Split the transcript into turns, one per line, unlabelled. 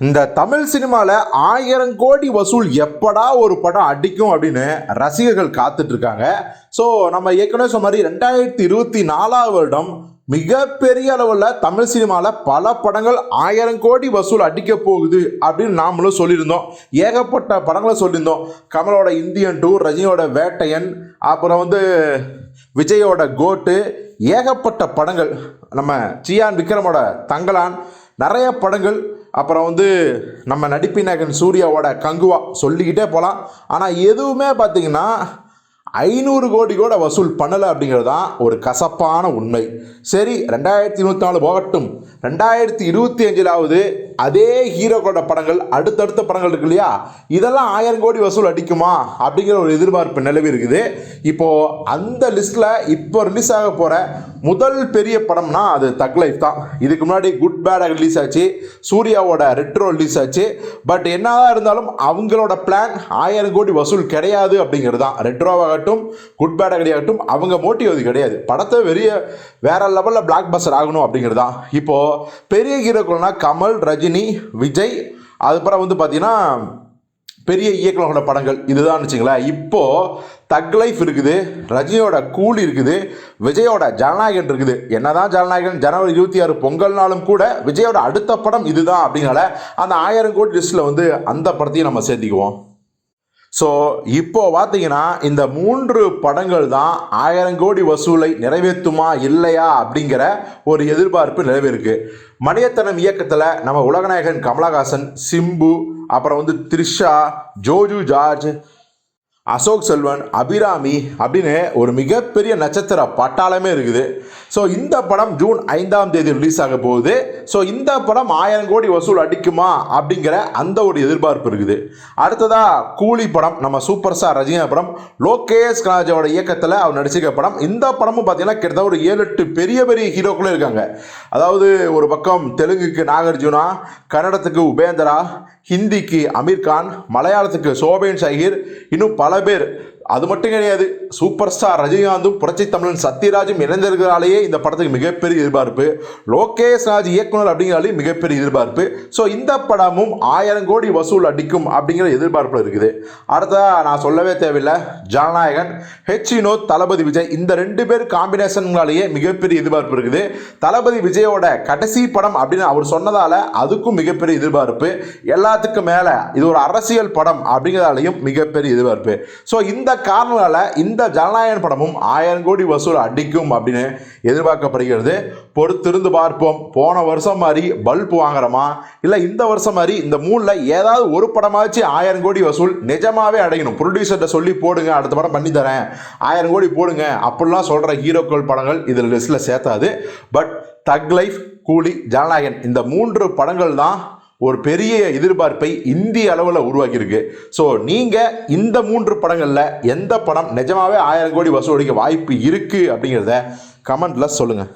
இந்த தமிழ் சினிமாவில் ஆயிரம் கோடி வசூல் எப்படா ஒரு படம் அடிக்கும் அப்படின்னு ரசிகர்கள் காத்துட்டு இருக்காங்க ஸோ நம்ம ஏற்கனவே சொன்ன மாதிரி ரெண்டாயிரத்தி இருபத்தி நாலாவது வருடம் மிகப்பெரிய அளவில் தமிழ் சினிமாவில் பல படங்கள் ஆயிரம் கோடி வசூல் அடிக்க போகுது அப்படின்னு நாமளும் சொல்லியிருந்தோம். ஏகப்பட்ட படங்களை சொல்லியிருந்தோம். கமலோட இந்தியன் டூ ரஜினியோட வேட்டையன் அப்புறம் வந்து விஜயோட கோட்டு ஏகப்பட்ட படங்கள். நம்ம சியான் விக்ரமோட தங்கலான் நிறைய படங்கள் அப்புறம் வந்து நம்ம நடிப்பினகன் நாயகன் சூர்யாவோட கங்குவா சொல்லிக்கிட்டே போகலாம் ஆனால் எதுவுமே பார்த்தீங்கன்னா ஐநூறு கோடி கூட வசூல் பண்ணலை அப்படிங்கிறது தான் ஒரு கசப்பான உண்மை. சரி ரெண்டாயிரத்தி இருபத்தி நாலு போகட்டும். ரெண்டாயிரத்தி இருபத்தி அஞ்சிலாவது அதே ஹீரோக்களோட படங்கள் அடுத்தடுத்த படங்கள் இருக்கு இல்லையா? இதெல்லாம் ஆயிரம் கோடி வசூல் அடிக்குமா? அப்படிங்கிற ஒரு எதிர்பார்ப்பு நிலவி இருக்குது. இப்போது அந்த லிஸ்ட்டில் இப்போ ரிலீஸ் ஆக போகிற முதல் பெரிய படம்னா அது தக் லைஃப் தான். இதுக்கு முன்னாடி குட் பேடாக ரிலீஸ் ஆச்சு. சூர்யாவோட ரெட்ரோ ரிலீஸ் ஆச்சு. பட் என்னதான் இருந்தாலும் அவங்களோட பிளான் ஆயிரம் கோடி வசூல் கிடையாது அப்படிங்கிறது தான். ரெட்ரோவாகட்டும் குட் பேடாக ஆகட்டும் அவங்க மோட்டிவ் அது கிடையாது. படத்தை பெரிய வேற லெவலில் பிளாக் பஸ்டர் ஆகணும் அப்படிங்கிறது தான். இப்போது பெரிய ஹீரோக்கள்னா கமல் ரஜினி விஜய் அதுக்கப்புறம் வந்து பார்த்தீங்கன்னா பெரிய இயக்குனர்களோட படங்கள். இதுதான் வச்சுங்களேன். இப்போது தக் லைஃப் இருக்குது ரஜினியோட கூல் இருக்குது விஜயோட ஜனநாயகன் இருக்குது. என்னதான் ஜனநாயகன் ஜனவரி இருபத்தி ஆறு பொங்கல்னாலும் கூட விஜயோட அடுத்த படம் இதுதான் அப்படிங்கிறனால அந்த ஆயிரம் கோடி லிஸ்ட்டில் வந்து அந்த படத்தையும் நம்ம சேர்த்திக்குவோம். ஸோ இப்போ பார்த்தீங்கன்னா இந்த மூன்று படங்கள் தான் ஆயிரம் கோடி வசூலை நிறைவேற்றுமா இல்லையா அப்படிங்கிற ஒரு எதிர்பார்ப்பு நிலவிருக்கு மணியத்தனம் இயக்கத்தில் நம்ம உலகநாயகன் கமலஹாசன் சிம்பு அப்புறம் வந்து த்ரிஷா ஜோஜு ஜார்ஜ் அசோக் செல்வன் அபிராமி அப்படின்னு ஒரு மிகப்பெரிய நட்சத்திர பட்டாளமே இருக்குது. ஸோ இந்த படம் ஜூன் ஐந்தாம் தேதி ரிலீஸ் ஆக போகுது. ஸோ இந்த படம் ஆயிரம் கோடி வசூல் அடிக்குமா அப்படிங்கிற அந்த ஒரு எதிர்பார்ப்பு இருக்குது. அடுத்ததா கூலி படம் நம்ம சூப்பர் ஸ்டார் ரஜினி படம் லோகேஷ் கனாஜோட இயக்கத்தில் அவர் நடிச்சிருக்க படம். இந்த படமும் பார்த்தீங்கன்னா கிட்டத்தட்ட ஒரு ஏழு எட்டு பெரிய பெரிய ஹீரோக்களும் இருக்காங்க. அதாவது ஒரு பக்கம் தெலுங்குக்கு நாகார்ஜுனா கன்னடத்துக்கு உபேந்திரா ஹிந்திக்கு அமீர் கான் மலையாளத்துக்கு சோபேன் ஷஹீர் இன்னும் பல பேர். அது மட்டும் கிடையாது சூப்பர் ஸ்டார் ரஜினிகாந்தும் புரட்சி தமிழன் சத்யராஜும் இணைந்திருக்கிறாலேயே இந்த படத்துக்கு மிகப்பெரிய எதிர்பார்ப்பு. லோகேஷ் ராஜ் இயக்குனர் அப்படிங்கிறாலே மிகப்பெரிய எதிர்பார்ப்பு. ஸோ இந்த படமும் ஆயிரம் கோடி வசூல் அடிக்கும் அப்படிங்கிற எதிர்பார்ப்பு இருக்குது. அடுத்ததாக நான் சொல்லவே தேவையில்லை ஜனநாயகன் ஹெச் வினோத் தளபதி விஜய் இந்த ரெண்டு பேர் காம்பினேஷன்களாலேயே மிகப்பெரிய எதிர்பார்ப்பு இருக்குது. தளபதி விஜயோட கடைசி படம் அப்படின்னு அவர் சொன்னதால அதுக்கும் மிகப்பெரிய எதிர்பார்ப்பு. எல்லாத்துக்கும் மேலே இது ஒரு அரசியல் படம் அப்படிங்கிறதாலையும் மிகப்பெரிய எதிர்பார்ப்பு. ஸோ இந்த காரணங்களால் இந்த ஜனநாயகன் படமும் ஆயிரம் கோடி வசூல் அடிக்கும் அப்படின்னு எதிர்பார்க்கப்படுகிறது. பொறுத்திருந்து பார்ப்போம். போன வருஷம் மாதிரி பல்ப் வாங்குறோமா? இல்லை இந்த வருஷம் மாதிரி இந்த மூணில் ஏதாவது ஒரு படமாச்சு ஆயிரம் கோடி வசூல் நிஜமாகவே அடையணும். ப்ரொடியூசர்கிட்ட சொல்லி போடுங்க அடுத்த படம் பண்ணி தரேன். ஆயிரம் கோடி போடுங்க. அப்படிலாம் சொல்கிற ஹீரோக்கள் படங்கள் இதில் லிஸ்ட்டில் சேர்த்தாது. பட் தக் லைஃப் கூலி ஜனநாயகன் இந்த மூன்று படங்கள் தான் ஒரு பெரிய எதிர்பார்ப்பை இந்திய அளவில் உருவாக்கியிருக்கு. ஸோ நீங்கள் இந்த மூன்று படங்களில் எந்த படம் நிஜமாவே ஆயிரம் கோடி வசூலிக்க வாய்ப்பு இருக்குது அப்படிங்கிறத கமெண்ட்டில் சொல்லுங்கள்